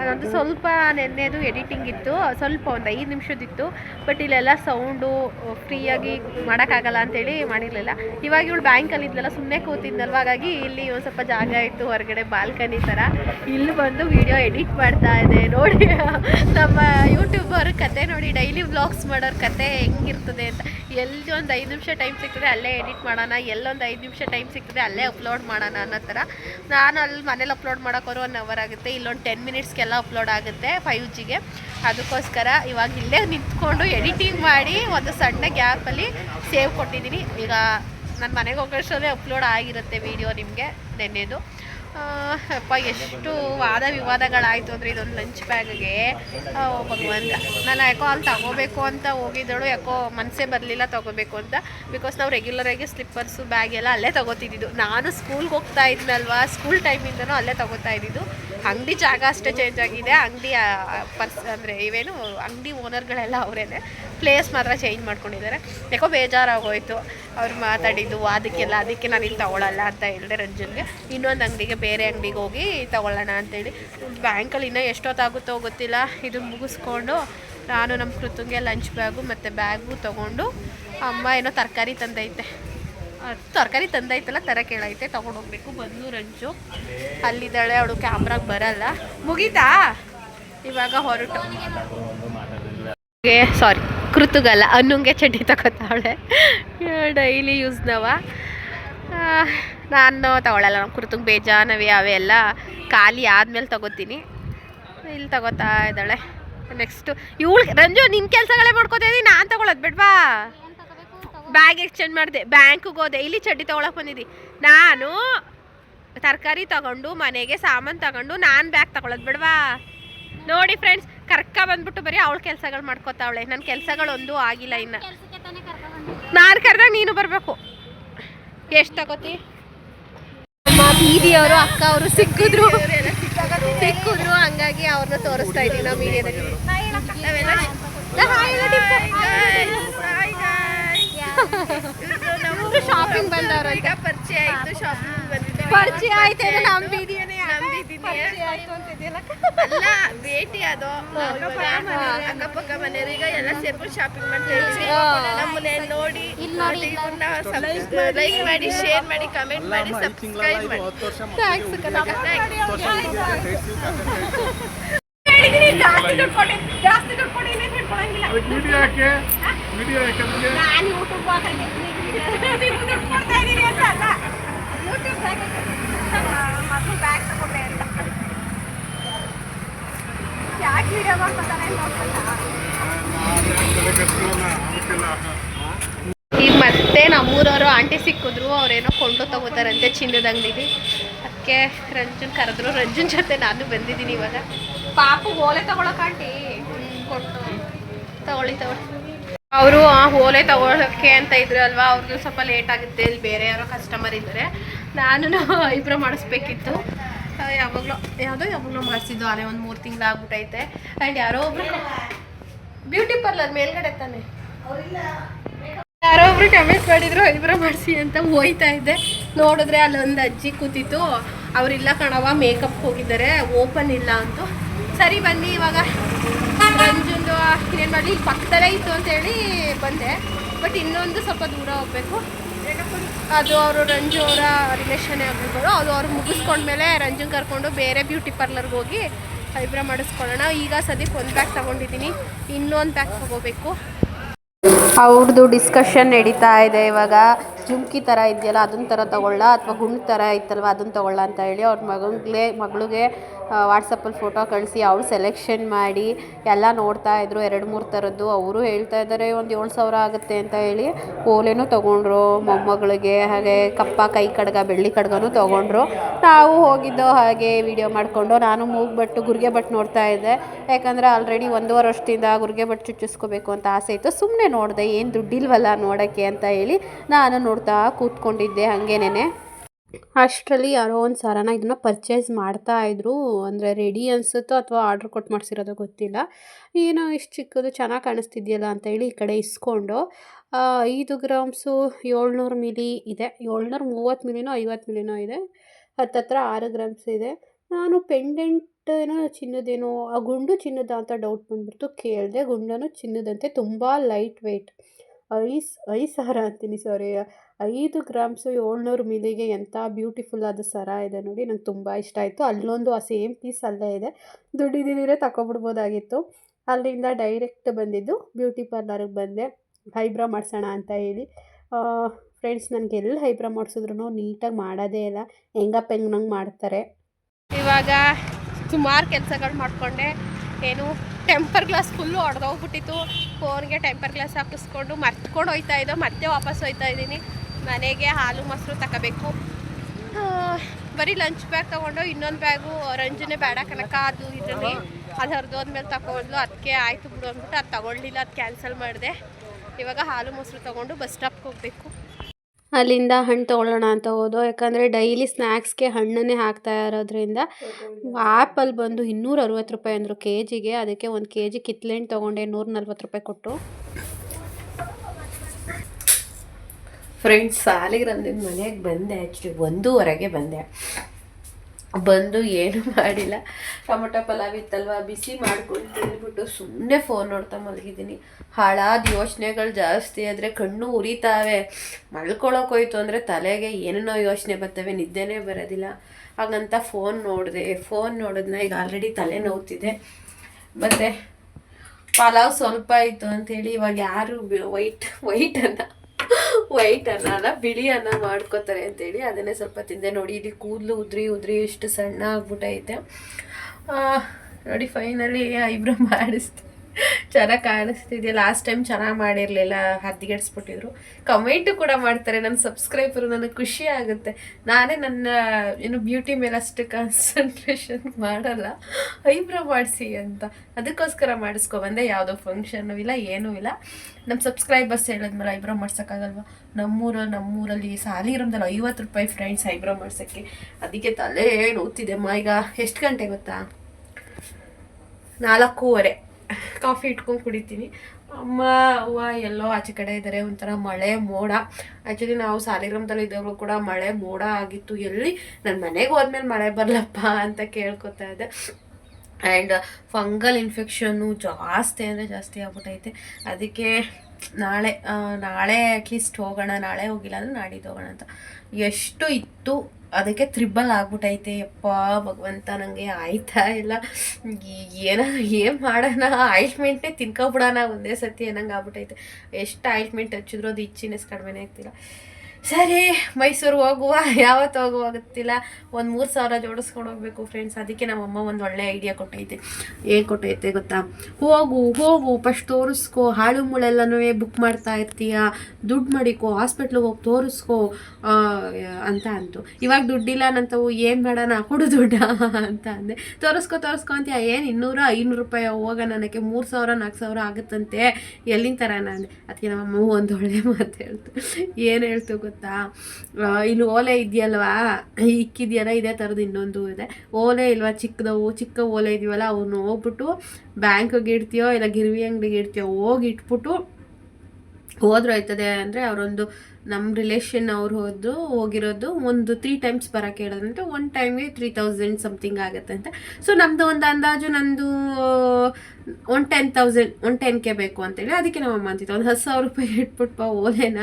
[SPEAKER 1] ಅದಂತೂ ಸ್ವಲ್ಪ ನೆನ್ನೆದು ಎಡಿಟಿಂಗ್ ಇತ್ತು. ಸ್ವಲ್ಪ ಒಂದು ಐದು ನಿಮಿಷದಿತ್ತು ಬಟ್ ಇಲ್ಲೆಲ್ಲ ಸೌಂಡು ಫ್ರೀಯಾಗಿ ಮಾಡೋಕ್ಕಾಗಲ್ಲ ಅಂತೇಳಿ ಮಾಡಿರಲಿಲ್ಲ. ಇವಾಗ ಇವಳು ಬ್ಯಾಂಕಲ್ಲಿ ಇದ್ಲಲ್ಲ ಸುಮ್ಮನೆ ಕೂತಿದ್ನಲ್ವ, ಹಾಗಾಗಿ ಇಲ್ಲಿ ಒಂದು ಸ್ವಲ್ಪ ಜಾಗ ಇತ್ತು, ಹೊರಗಡೆ ಬಾಲ್ಕನಿ ಥರ ಇಲ್ಲಿ ಬಂದು ವಿಡಿಯೋ ಎಡಿಟ್ ಮಾಡ್ತಾ ಇದೆ ನೋಡಿ, ನಮ್ಮ ಯೂಟ್ಯೂಬರ್ ಕತೆ ನೋಡಿ ಡೈಲಿ ವ್ಲಾಗ್ಸ್ ಮಾಡೋರ ಕತೆ ಹೆಂಗಿರ್ತದೆ ಅಂತ. ಎಲ್ಲಿ ಒಂದು ಐದು ನಿಮಿಷ ಟೈಮ್ ಸಿಕ್ಕಿದ್ರೆ ಅಲ್ಲೇ ಎಡಿಟ್ ಮಾಡೋಣ, ಎಲ್ಲೊಂದು ಐದು ನಿಮಿಷ ಟೈಮ್ ಸಿಕ್ಕಿದ್ರೆ ಅಲ್ಲೇ ಅಪ್ಲೋಡ್ ಮಾಡೋಣ ಅನ್ನೋ ಥರ ನಾನು ಅಲ್ಲಿ ಮನೇಲಿ ಅಪ್ಲೋಡ್ ಮಾಡೋಕ್ಕೋರು ಒನ್ ಅವರ್ ಆಗುತ್ತೆ, ಇಲ್ಲೊಂದು ಟೆನ್ ಮಿನಿಟ್ಸ್ಗೆಲ್ಲ ಅಪ್ಲೋಡ್ ಆಗುತ್ತೆ ಫೈವ್ ಜಿಗೆ ಅದಕ್ಕೋಸ್ಕರ ಇವಾಗ ಇಲ್ಲೇ ನಿಂತ್ಕೊಂಡು ಎಡಿಟಿಂಗ್ ಮಾಡಿ ಒಂದು ಸಣ್ಣ ಗ್ಯಾಪಲ್ಲಿ ಸೇವ್ ಕೊಟ್ಟಿದ್ದೀನಿ. ಈಗ ನನ್ನ ಮನೆಗೆ ಹೋಗೋಷ್ಟರಲ್ಲೇ ಅಪ್ಲೋಡ್ ಆಗಿರುತ್ತೆ ವಿಡಿಯೋ ನಿಮಗೆ ನೆನ್ನೆದು. ಅಪ್ಪ, ಎಷ್ಟು ವಾದ ವಿವಾದಗಳಾಯಿತು ಅಂದರೆ ಇದೊಂದು ಲಂಚ್ ಬ್ಯಾಗ್ಗೆ ಭಗವಂತ ನಾನು ಯಾಕೋ ಅಲ್ಲಿ ತಗೋಬೇಕು ಅಂತ ಹೋಗಿದ್ದಳು, ಯಾಕೋ ಮನಸ್ಸೇ ಬರಲಿಲ್ಲ ತಗೋಬೇಕು ಅಂತ. ಬಿಕಾಸ್ ನಾವು ರೆಗ್ಯುಲರಾಗಿ ಸ್ಲಿಪ್ಪರ್ಸು ಬ್ಯಾಗ್ ಎಲ್ಲ ಅಲ್ಲೇ ತಗೋತಿದ್ದಿದ್ದು. ನಾನು ಸ್ಕೂಲ್ಗೆ ಹೋಗ್ತಾ ಇದ್ನಲ್ವಾ? ಸ್ಕೂಲ್ ಟೈಮಿಂದನೂ ಅಲ್ಲೇ ತಗೋತಾ ಇದ್ದಿದ್ದು. ಅಂಗಡಿ ಜಾಗ ಅಷ್ಟೇ ಚೇಂಜ್ ಆಗಿದೆ. ಅಂಗಡಿ ಪರ್ಸ್, ಅಂದರೆ ಇವೇನು, ಅಂಗಡಿ ಓನರ್ಗಳೆಲ್ಲ ಅವರೇನೆ. ಪ್ಲೇಸ್ ಮಾತ್ರ ಚೇಂಜ್ ಮಾಡ್ಕೊಂಡಿದ್ದಾರೆ. ಯಾಕೋ ಬೇಜಾರಾಗೋಯ್ತು. ಅವ್ರು ಮಾತಾಡಿದ್ದು, ಅದಕ್ಕೆಲ್ಲ, ಅದಕ್ಕೆ ನಾನು ಇಲ್ಲಿ ತಗೊಳ್ಳಲ್ಲ ಅಂತ ಹೇಳಿದೆ ರಂಜನ್ಗೆ. ಇನ್ನೊಂದು ಅಂಗಡಿಗೆ ಬೇರೆ ಅಂಗಡಿಗೆ ಹೋಗಿ ತೊಗೊಳ್ಳೋಣ ಅಂತೇಳಿ. ಬ್ಯಾಂಕಲ್ಲಿ ಇನ್ನೂ ಎಷ್ಟೊತ್ತಾಗುತ್ತೋ ಗೊತ್ತಿಲ್ಲ. ಇದು ಮುಗಿಸ್ಕೊಂಡು ನಾನು ನಮ್ಮ ಕೃತುಂಗೆ ಲಂಚ್ ಬ್ಯಾಗು ಮತ್ತು ಬ್ಯಾಗು ತೊಗೊಂಡು ಅಮ್ಮ ಏನೋ ತರಕಾರಿ ತಂದೈತೆ. ತರಕಾರಿ ತಂದೈತಲ್ಲ ತರ ಕೇಳೈತೆ ಹೋಗ್ಬೇಕು. ಬಂದು ರಂಜು. ಅಲ್ಲಿದ್ದಾಳೆ, ಅವಳು ಕ್ಯಾಮ್ರಾಗೆ ಬರಲ್ಲ. ಮುಗೀತಾ? ಇವಾಗ ಹೊರಟು. ಸಾರಿ ಕೃತುಗಲ್ಲ, ಅನ್ನಂಗೆ ಚಡ್ಡಿ ತಗೋತಾವಳೆ. ಡೈಲಿ ಯೂಸ್ನವ ನಾನು ತಗೊಳ್ಳಲ್ಲ ನಮ್ಮ ನವಿ ಬೇಜಾನವಿ ಅವೆಲ್ಲ ಖಾಲಿ ಆದಮೇಲೆ ತಗೋತೀನಿ. ಇಲ್ಲಿ ತಗೋತಾ ಇದ್ದಾಳೆ. ನೆಕ್ಸ್ಟು ಇವಳು, ರಂಜು ನಿನ್ನ ಕೆಲಸಗಳೇ ಮಾಡ್ಕೋತಾ ನಾನು ತಗೊಳ್ಳೋದು ಬೇಡವಾ? ಬ್ಯಾಗ್ ಎಕ್ಸ್ಚೇಂಜ್ ಮಾಡಿದೆ. ಬ್ಯಾಂಕಿಗೆ ಹೋದೆ. ಇಲ್ಲಿ ಚಡ್ಡಿ ತೊಗೊಳಕ್ಕೆ ಬಂದಿದ್ದಿ. ನಾನು ತರಕಾರಿ ತಗೊಂಡು ಮನೆಗೆ ಸಾಮಾನು ತಗೊಂಡು ನಾನು ಬ್ಯಾಗ್ ತಗೊಳ್ಳೋದು ಬಿಡ್ವಾ? ನೋಡಿ ಫ್ರೆಂಡ್ಸ್ ಕರ್ಕ ಬಂದ್ಬಿಟ್ಟು ಬರೀ ಅವಳ ಕೆಲಸಗಳು ಮಾಡ್ಕೋತಾವಳೆ. ನನ್ನ ಕೆಲಸಗಳೊಂದು ಆಗಿಲ್ಲ ಇನ್ನು. ನಾನು ಕರೆದಾಗ ನೀನು ಬರಬೇಕು. ಎಷ್ಟು ತಗೋತಿ? ಅವರು ಬೀದಿಯವರು ಅಕ್ಕ ಅವರು ಸಿಕ್ಕಿದ್ರು. ಸಿಕ್ಕಿದ್ರು ಹಂಗಾಗಿ ಅವ್ರನ್ನ ತೋರಿಸ್ತಾ ಇದ್ದೀವಿ ನಾವು ಮೀಡಿಯಾದಲ್ಲಿ. ಶಾಪಿಂಗ್ ಬಂದವರು ಈಗ ಪರಿಚಯ ಆಯ್ತು ಶಾಪಿಂಗ್ ಬಂದಿದ್ದೆ ಪರಿಚಯ ಆಯ್ತು ಏನೋ ನಮ್ಮ ಬೀದಿಯನೇ ಪರಿಚಯ ಆಯ್ತು ಅಂತಿದ್ಯಲ್ಲ
[SPEAKER 2] ಅಲ್ಲ ಭೇಟಿ ಅದು. ಅಕ್ಕಪಕ್ಕ ಮನೆಯವರೀಗ ಎಲ್ಲ ಸೇರ್ಕೊಂಡು ಶಾಪಿಂಗ್ ಮಾಡ್ತಾ ಇದ್ದೀವಿ. ನಮ್ಮನ್ನ ನೋಡಿ ಇವ್ರನ್ನ ಲೈಕ್ ಮಾಡಿ ಶೇರ್ ಮಾಡಿ ಕಮೆಂಟ್ ಮಾಡಿ ಸಬ್ಸ್ಕ್ರೈಬ್ ಮಾಡಿ
[SPEAKER 1] ಥ್ಯಾಂಕ್ಸ್ ಜಾಸ್ತಿ ದುಡ್ಡು ಕೊಡಿ ಜಾಸ್ತಿ ದುಡ್ಡು ಕೊಡಿ ಇನ್ನೇನ್ ಇಟ್ಕೊಳಂಗಿಲ್ಲ.
[SPEAKER 3] ವಿಡಿಯೋ ಯಾಕಂದ್ರೆ
[SPEAKER 1] ನಾನು ಯೂಟ್ಯೂಬ್ ಕೊಡ್ತಾ ಇದೀನಿ ಅಂತ ಅಲ್ಲ ಯೂಟ್ಯೂಬ್ ಮಕ್ಕಳು ಬ್ಯಾಗ್ ತಗೊಂಡೆ ಅಂತ ಯಾಕೆ ವಿಡಿಯೋ ಮಾಡ್ಕೊತಾನೆ ಈಗ ಮತ್ತೆ ನಮ್ಮೂರವರು ಆಂಟಿ ಸಿಕ್ಕಿದ್ರು ಅವ್ರೇನೋ ಕೊಂಡು ತಗೋತಾರಂತೆ ಚಿನ್ನದ ಅಂಗಡಿಲಿ. ಅದಕ್ಕೆ ರಂಜನ್ ಕರೆದ್ರು. ರಂಜನ್ ಜೊತೆ ನಾನು ಬಂದಿದ್ದೀನಿ ಇವಾಗ. ಪಾಪು ಓಲೆ ತಗೊಳಕ್ ಆಂಟಿ. ಕೊಟ್ಟು. ತಗೊಳ್ಳಿ ತಗೊಳ್ಳಿ. ಅವರು, ಆ, ಓಲೆ ತಗೊಳಕ್ಕೆ ಅಂತ ಇದ್ರು ಅಲ್ವಾ? ಅವ್ರದ್ದು ಸ್ವಲ್ಪ ಲೇಟ್ ಆಗುತ್ತೆ ಇಲ್ಲಿ ಬೇರೆ ಯಾರೋ ಕಸ್ಟಮರ್ ಇದ್ದಾರೆ ನಾನು ಐಬ್ರೋ ಮಾಡಿಸ್ಬೇಕಿತ್ತು. ಯಾವಾಗಲೂ, ಯಾವುದೋ ಯಾವಾಗಲೂ ಮಾಡಿಸಿದ್ದು ಅಲ್ಲೇ ಒಂದು ಮೂರು ತಿಂಗಳು ಆಗ್ಬಿಟ್ಟೈತೆ ಆ್ಯಂಡ್ ಯಾರೋ ಒಬ್ರು ಬ್ಯೂಟಿ ಪಾರ್ಲರ್ ಮೇಲ್ಗಡೆ ತಾನೆ. ಯಾರೋ ಒಬ್ರು ಕಮೆಂಟ್ ಮಾಡಿದ್ರು ಐಬ್ರೋ ಮಾಡಿಸಿ ಅಂತ ಹೋಯ್ತಾ ಇದ್ದೆ. ನೋಡಿದ್ರೆ ಅಲ್ಲೊಂದು ಅಜ್ಜಿ ಕೂತಿತ್ತು. ಅವರಿಲ್ಲ ಕಣವ ಮೇಕಪ್ ಹೋಗಿದ್ದಾರೆ ಓಪನ್ ಇಲ್ಲ ಅಂತೂ. ಸರಿ ಬನ್ನಿ ಇವಾಗ. ರಂಜುಂದು ಏನು ಮಾಡಲಿ, ಇಲ್ಲಿ ಪಕ್ಕದಲ್ಲೇ ಇತ್ತು ಅಂತೇಳಿ ಬಂದೆ. ಬಟ್ ಇನ್ನೊಂದು ಸ್ವಲ್ಪ ದೂರ ಹೋಗ್ಬೇಕು. ಅದು ಅವರು ರಂಜು ಅವರ ರಿಲೇಷನ್ ಆಗಿರ್ಬೋದು. ಅದು ಅವ್ರು ಮುಗಿಸ್ಕೊಂಡ್ಮೇಲೆ ರಂಜುನ್ ಕರ್ಕೊಂಡು ಬೇರೆ ಬ್ಯೂಟಿ ಪಾರ್ಲರ್ಗೆ ಹೋಗಿ ಐಬ್ರೋ ಮಾಡಿಸ್ಕೊಳ್ಳೋಣ. ಈಗ ಸದ್ಯಕ್ಕೆ ಒಂದು ಬ್ಯಾಗ್ ತೊಗೊಂಡಿದ್ದೀನಿ. ಇನ್ನೊಂದು ಬ್ಯಾಗ್ ತೊಗೋಬೇಕು. ಅವ್ರದ್ದು ಡಿಸ್ಕಷನ್ ನಡೀತಾ ಇದೆ ಇವಾಗ.
[SPEAKER 4] ಜುಮ್ಕಿ ಥರ ಇದೆಯಲ್ಲ ಅದನ್ನ ಥರ ತೊಗೊಳ್ಳ, ಅಥವಾ ಗುಂಡು ಥರ ಇತ್ತಲ್ವ ಅದನ್ನ ತೊಗೊಳ್ಳ ಅಂತ ಹೇಳಿ ಅವ್ರ ಮಗನಿಗೆ ಮಗಳಿಗೆ ವಾಟ್ಸಪ್ಪಲ್ಲಿ ಫೋಟೋ ಕಳಿಸಿ ಅವಳು ಸೆಲೆಕ್ಷನ್ ಮಾಡಿ ಎಲ್ಲ ನೋಡ್ತಾ ಇದ್ರು. ಎರಡು ಮೂರು ಥರದ್ದು. ಅವರು ಹೇಳ್ತಾ ಇದ್ದಾರೆ ಒಂದು ಏಳು ಸಾವಿರ ಆಗುತ್ತೆ ಅಂತ ಹೇಳಿ ಓಲೆನೂ ತೊಗೊಂಡ್ರು, ಮೊಮ್ಮಗಳಿಗೆ, ಹಾಗೆ ಕಪ್ಪ, ಕೈ ಕಡ್ಗ, ಬೆಳ್ಳಿ ಕಡ್ಗನೂ ತೊಗೊಂಡ್ರು. ನಾವು ಹೋಗಿದ್ದೋ ಹಾಗೆ ವಿಡಿಯೋ ಮಾಡಿಕೊಂಡು, ನಾನು ಮೂಗು ಬಟ್ಟು, ಗುರಿಗೆ ಬಟ್ಟು ನೋಡ್ತಾ ಇದ್ದೆ. ಯಾಕಂದರೆ ಆಲ್ರೆಡಿ ಒಂದೂವರೆ ವರ್ಷದಿಂದ ಗುರಿಗೆ ಬಟ್ಟು ಚುಚ್ಚಿಸ್ಕೋಬೇಕು ಅಂತ ಆಸೆ ಇತ್ತು. ಸುಮ್ಮನೆ ನೋಡಿದೆ, ಏನು ದುಡ್ಡಿಲ್ವಲ್ಲ ನೋಡೋಕ್ಕೆ ಅಂತ ಹೇಳಿ ನಾನು ನೋಡ್ತಾ ಕೂತ್ಕೊಂಡಿದ್ದೆ ಹಾಗೇನೆ ಅಷ್ಟರಲ್ಲಿ ಯಾರೋ ಒಂದು ಸರನ ಇದನ್ನು ಪರ್ಚೇಸ್ ಮಾಡ್ತಾ ಇದ್ರು. ಅಂದರೆ ರೆಡಿ ಅನಿಸುತ್ತೋ ಅಥವಾ ಆರ್ಡ್ರ್ ಕೊಟ್ಟು ಮಾಡಿಸಿರೋದೋ ಗೊತ್ತಿಲ್ಲ. ಏನೋ ಇಷ್ಟು ಚಿಕ್ಕದು ಚೆನ್ನಾಗಿ ಕಾಣಿಸ್ತಿದೆಯಲ್ಲ ಅಂತ ಹೇಳಿ ಈ ಕಡೆ ಇಸ್ಕೊಂಡು ಐದು ಗ್ರಾಮ್ಸು ಏಳ್ನೂರು ಮಿಲಿ ಇದೆ. ಏಳ್ನೂರ ಮೂವತ್ತು ಮಿಲಿನೋ ಐವತ್ತು ಮಿಲಿನೋ ಇದೆ. ಹತ್ತತ್ರ ಆರು ಗ್ರಾಮ್ಸ್ ಇದೆ. ನಾನು ಪೆಂಡೆಂಟ್ ಏನೋ ಚಿನ್ನದೇನೋ, ಆ ಗುಂಡು ಚಿನ್ನದ ಅಂತ ಡೌಟ್ ಬಂದ್ಬಿಡ್ತು. ಕೇಳಿದೆ ಗುಂಡನು ಚಿನ್ನದಂತೆ ತುಂಬ ಲೈಟ್ ವೆಯ್ಟ್ ಐಸ್ ಐ ಸಾರ ಅಂತೀನಿ ಸಾರಿ ಐದು ಗ್ರಾಮ್ಸು ಏಳ್ನೂರು ಮಿಲಿಗೆ ಎಂಥ ಬ್ಯೂಟಿಫುಲ್ ಆದ ಸರ ಇದೆ ನೋಡಿ, ನಂಗೆ ತುಂಬ ಇಷ್ಟ ಆಯಿತು. ಅಲ್ಲೊಂದು ಆ ಸೇಮ್ ಪೀಸ್ ಅಲ್ಲೇ ಇದೆ. ದುಡ್ಡಿದ್ದಿದ್ರೆ ತಗೊಬಿಡ್ಬೋದಾಗಿತ್ತು ಅಲ್ಲಿಂದ ಡೈರೆಕ್ಟ್ ಬಂದಿದ್ದು ಬ್ಯೂಟಿ ಪಾರ್ಲರಿಗೆ ಬಂದೆ. ಹೈಬ್ರೋ ಮಾಡಿಸೋಣ ಅಂತ ಹೇಳಿ. ಫ್ರೆಂಡ್ಸ್, ನನಗೆ ಎಲ್ಲಿ ಹೈಬ್ರಾ ಮಾಡಿಸಿದ್ರು ನೀಟಾಗಿ ಮಾಡೋದೇ ಇಲ್ಲ. ಹೆಂಗಪ್ಪ, ಹೆಂಗೆ ನಂಗೆ ಮಾಡ್ತಾರೆ? ಇವಾಗ ಸುಮಾರು ಕೆಲಸಗಳು ಮಾಡಿಕೊಂಡೆ. ಏನು, ಟೆಂಪರ್ ಗ್ಲಾಸ್ ಫುಲ್ಲು ಹೊಡೆದೋಗ್ಬಿಟ್ಟಿತ್ತು ಫೋನ್ಗೆ ಟೆಂಪರ್ ಗ್ಲಾಸ್ ಹಾಕಿಸ್ಕೊಂಡು ಮರ್ತ್ಕೊಂಡು ಹೋಯ್ತಾ ಇದ್ದೋ, ಮತ್ತೆ ವಾಪಸ್ ಹೋಯ್ತಾ ಇದ್ದೀನಿ. ಮನೆಗೆ ಹಾಲು, ಮೊಸರು ತಗೋಬೇಕು ಬರೀ ಲಂಚ್ ಬ್ಯಾಗ್ ತಗೊಂಡು ಇನ್ನೊಂದು ಬ್ಯಾಗು ರಂಜನೆ ಬೇಡ ಕನಕ ಅದು ಇದರಲ್ಲಿ. ಅದು ಹರಿದೋದ್ಮೇಲೆ ತಗೊಂಡ್ಲು ಅದಕ್ಕೆ ಆಯಿತು ಬಿಡು ಅಂದ್ಬಿಟ್ಟು ಅದು ತಗೊಳ್ಳಿಲ್ಲ, ಅದು ಕ್ಯಾನ್ಸಲ್ ಮಾಡಿದೆ. ಇವಾಗ ಹಾಲು, ಮೊಸರು ತಗೊಂಡು ಬಸ್ ಸ್ಟಾಪ್ಗೆ ಹೋಗಬೇಕು. ಅಲ್ಲಿಂದ ಹಣ್ಣು ತೊಗೊಳ್ಳೋಣ ಅಂತ ಹೋದೋ ಯಾಕಂದರೆ ಡೈಲಿ ಸ್ನ್ಯಾಕ್ಸ್ಗೆ ಹಣ್ಣನ್ನೇ ಹಾಕ್ತಾ ಇರೋದ್ರಿಂದ ಆ್ಯಪಲ್ಲಿ ಬಂದು ಇನ್ನೂರ ಅರವತ್ತು ರೂಪಾಯಿ ಅಂದರು ಕೆ ಜಿಗೆ ಅದಕ್ಕೆ ಒಂದು ಕೆ ಜಿ ಕಿತ್ಲೆಣ್ಣು ತೊಗೊಂಡೆ ನೂರ ನಲ್ವತ್ತು ರೂಪಾಯಿ ಕೊಟ್ಟು.
[SPEAKER 1] ಫ್ರೆಂಡ್ಸ್ ಸಾಲಿಗ್ರಂದಿನ ಮನೆಗೆ ಬಂದೆ ಆ್ಯಕ್ಚುಲಿ ಒಂದೂವರೆಗೆ ಬಂದೆ. ಬಂದು ಏನು ಮಾಡಿಲ್ಲ. ಟೊಮೊಟೊ ಪಲಾವ್ ಇತ್ತಲ್ವ, ಬಿಸಿ ಮಾಡ್ಕೊಂಡು ತಿಂದ್ಬಿಟ್ಟು ಸುಮ್ಮನೆ ಫೋನ್ ನೋಡ್ತಾ ಮಲಗಿದ್ದೀನಿ. ಹಾಳಾದ ಯೋಚನೆಗಳು ಜಾಸ್ತಿ ಆದರೆ ಕಣ್ಣು ಉರಿತಾವೆ. ಹೋಯ್ತು ಅಂದರೆ ತಲೆಗೆ ಏನೇನೋ ಯೋಚನೆ ಬರ್ತವೆ, ನಿದ್ದೆನೇ ಬರೋದಿಲ್ಲ. ಹಾಗಂತ ಫೋನ್ ನೋಡಿದೆ ಫೋನ್ ನೋಡಿದ್ನ ಈಗ ಆಲ್ರೆಡಿ ತಲೆ ನೋವ್ತಿದೆ. ಮತ್ತು ಪಲಾವ್ ಸ್ವಲ್ಪ ಇತ್ತು ಅಂಥೇಳಿ ಇವಾಗ ಯಾರು ವೈಟ್ ವೈಟ್ ಅನ್ನ ಬಿಳಿ ಅನ್ನ ಮಾಡ್ಕೋತಾರೆ ಅಂತೇಳಿ ಅದನ್ನೇ ಸ್ವಲ್ಪ ತಿಂದೆ. ನೋಡಿ, ಇಲ್ಲಿ ಕೂದಲು ಉದ್ರಿ ಉದ್ರಿ ಎಷ್ಟು ಸಣ್ಣ ಆಗ್ಬಿಟ್ಟೈತೆ ನೋಡಿ ಫೈನಲಿ ಐಬ್ರೋ ಮಾಡಿಸ್ದೆ ಚೆನ್ನಾಗಿ ಕಾಣಿಸ್ತಿದೆ ಲಾಸ್ಟ್ ಟೈಮ್ ಚೆನ್ನಾಗಿ ಮಾಡಿರಲಿಲ್ಲ ಹದ್ದಿಗೆಡ್ಸ್ಬಿಟ್ಟಿದ್ರು ಕಮೆಂಟು ಕೂಡ ಮಾಡ್ತಾರೆ ನನ್ನ ಸಬ್ಸ್ಕ್ರೈಬರು ನನಗೆ ಖುಷಿ ಆಗುತ್ತೆ. ನಾನೇ ನನ್ನ ಏನು ಬ್ಯೂಟಿ ಮೇಲೆ ಅಷ್ಟು ಕಾನ್ಸಂಟ್ರೇಷನ್ ಮಾಡಲ್ಲ. ಐಬ್ರೋ ಮಾಡಿಸಿ ಅಂತ. ಅದಕ್ಕೋಸ್ಕರ ಮಾಡಿಸ್ಕೊಬಂದೆ ಯಾವುದೋ ಫಂಕ್ಷನ್ನು ಇಲ್ಲ, ಏನೂ ಇಲ್ಲ. ನಮ್ಮ ಸಬ್ಸ್ಕ್ರೈಬರ್ಸ್ ಹೇಳಿದ್ಮೇಲೆ ಐಬ್ರೋ ಮಾಡ್ಸೋಕ್ಕಾಗಲ್ವ? ನಮ್ಮೂರ, ನಮ್ಮೂರಲ್ಲಿ ಸಾಲಿಗ್ರಾಮದಲ್ಲಿ ಐವತ್ತು ರೂಪಾಯಿ ಫ್ರೆಂಡ್ಸ್ ಐಬ್ರೋ ಮಾಡ್ಸೋಕ್ಕೆ. ಅದಕ್ಕೆ ತಲೆ ಏನು ಅಮ್ಮ ಈಗ ಎಷ್ಟು ಗಂಟೆ ಗೊತ್ತಾ? ನಾಲ್ಕೂವರೆ. ಕಾಫಿ ಇಟ್ಕೊಂಡು ಕುಡಿತೀನಿ. ಅಮ್ಮ, ಅವ್ವ ಎಲ್ಲೋ ಆಚೆ ಕಡೆ ಇದ್ದಾರೆ ಒಂಥರ ಮಳೆ ಮೋಡ. ಆ್ಯಕ್ಚುಲಿ ನಾವು ಸಾಲಿಗ್ರಾಮದಲ್ಲಿ ಇದ್ದವರು ಕೂಡ ಮಳೆ ಮೋಡ ಆಗಿತ್ತು. ಎಲ್ಲಿ? ನನ್ನ ಮನೆಗೆ ಹೋದ್ಮೇಲೆ ಮಳೆ ಬರಲಪ್ಪ ಅಂತ ಕೇಳ್ಕೊತಾ ಇದ್ದೆ. ಆ್ಯಂಡ್ ಫಂಗಲ್ ಇನ್ಫೆಕ್ಷನ್ನು ಜಾಸ್ತಿ ಅಂದರೆ ಜಾಸ್ತಿ ಆಗ್ಬಿಟ್ಟೈತೆ ಅದಕ್ಕೆ ನಾಳೆ ನಾಳೆ ಅಟ್ಲೀಸ್ಟ್ ಹೋಗೋಣ, ನಾಳೆ ಹೋಗಿಲ್ಲ ಅಂದರೆ ನಾಡಿದ್ದು ಹೋಗೋಣ ಅಂತ. ಎಷ್ಟು ಇತ್ತು? ಅದಕ್ಕೆ ತ್ರಿಬಲ್ ಆಗ್ಬಿಟ್ಟೈತೆ ಯಪ್ಪ, ಭಗವಂತ ನನಗೆ ಆಯ್ತಾ ಇಲ್ಲ. ಏನೋ, ಏನು ಮಾಡೋಣ? ಆಯಿಲ್ಮೆಂಟೇ ತಿನ್ಕೊಬಿಡೋಣ ಒಂದೇ ಸತಿ ಏನಂಗೆ ಆಗ್ಬಿಟ್ಟೈತೆ ಎಷ್ಟು ಆಯಿಲ್ಮೆಂಟ್ ಹಚ್ಚಿದ್ರು ಅದು ಇಚ್ಚಿನೆಸ್ ಕಡಿಮೆನೇ ಆಗ್ತಿಲ್ಲ. ಸರಿ, ಮೈಸೂರು ಹೋಗುವ, ಯಾವತ್ತು ಹೋಗುವ ಗೊತ್ತಿಲ್ಲ. ಒಂದು ಮೂರು ಸಾವಿರ ಜೋಡಿಸ್ಕೊಂಡು ಹೋಗ್ಬೇಕು ಫ್ರೆಂಡ್ಸ್ ಅದಕ್ಕೆ ನಮ್ಮಮ್ಮ ಒಂದು ಒಳ್ಳೆ ಐಡಿಯಾ ಕೊಟ್ಟೈತೆ. ಏನು ಕೊಟ್ಟೈತೆ ಗೊತ್ತಾ? ಹೋಗು ಹೋಗು ಫಸ್ಟ್ ತೋರಿಸ್ಕೊ. ಹಾಳು ಮುಳೆಲ್ಲನೂ ಬುಕ್ ಮಾಡ್ತಾ ಇರ್ತೀಯ? ದುಡ್ಡು ಮಾಡಿಕೊ ಹಾಸ್ಪಿಟ್ಲಿಗೆ ಹೋಗಿ ತೋರಿಸ್ಕೊ. ಅಂತ ಅಂತು. ಇವಾಗ ದುಡ್ಡಿಲ್ಲ ನಂತವು ಏನು ಬೇಡ ಕೊಡು ದುಡ್ಡ [laughs] ಅಂತ ಅಂದೆ. ತೋರಿಸ್ಕೊ ತೋರಿಸ್ಕೊ ಅಂತೀಯ. ಏನು ಇನ್ನೂರು ಐನೂರು ರೂಪಾಯಿ ಹೋಗ ನನಗೆ ಮೂರು ಸಾವಿರ, ನಾಲ್ಕು ಸಾವಿರ ಆಗುತ್ತಂತೆ? ಎಲ್ಲಿಂದ ಥರ ನಾನು ಅದಕ್ಕೆ ನಮ್ಮಮ್ಮ ಒಂದು ಒಳ್ಳೆ ಮಾತು ಹೇಳ್ತು. ಏನು ಹೇಳ್ತು ಗೊತ್ತಾ? ಆ, ಇಲ್ಲಿ ಓಲೆ ಇದೆಯಲ್ವಾ? ಇಕ್ಕಿದೆಯಲ್ಲ ಇದೇ ಥರದ್ದು ಇನ್ನೊಂದು ಇದೆ. ಓಲೆ ಇಲ್ವಾ ಚಿಕ್ಕದವು? ಚಿಕ್ಕ ಓಲೆ ಇದೆಯಲ್ಲ ಅವನ್ನ ಹೋಗ್ಬಿಟ್ಟು ಬ್ಯಾಂಕಿಗೆ ಇಡ್ತೀಯೋ ಇಲ್ಲ ಗಿರ್ವಿ ಅಂಗಡಿಗೆ ಇಡ್ತೀಯೋ ಹೋಗಿ ಇಟ್ಬಿಟ್ಟು ಹೋದ್ರು ಆಯ್ತದೆ ಅಂದರೆ ಅವರೊಂದು ನಮ್ಮ ರಿಲೇಷನ್ ಅವ್ರು ಹೋದ್ರು ಹೋಗಿರೋದು ಒಂದು ತ್ರೀ ಟೈಮ್ಸ್ ಬರೋಕ್ಕೆ ಹೇಳೋದಂತೆ ಒನ್ ಟೈಮ್ಗೆ ತ್ರೀ ತೌಸಂಡ್ ಸಮಥಿಂಗ್ ಆಗುತ್ತೆ ಅಂತ. ಸೊ ನಮ್ಮದು ಒಂದು ಅಂದಾಜು ನಂದು one ten thousand one ten K ಬೇಕು ಅಂತೇಳಿ. ಅದಕ್ಕೆ ನಮ್ಮ ಅಮ್ಮ ಅಂತಿತ್ತು. ಒಂದು ಹತ್ತು ಸಾವಿರ ರೂಪಾಯಿ ಇಟ್ಬಿಟ್ಪ ಓಲೆನ.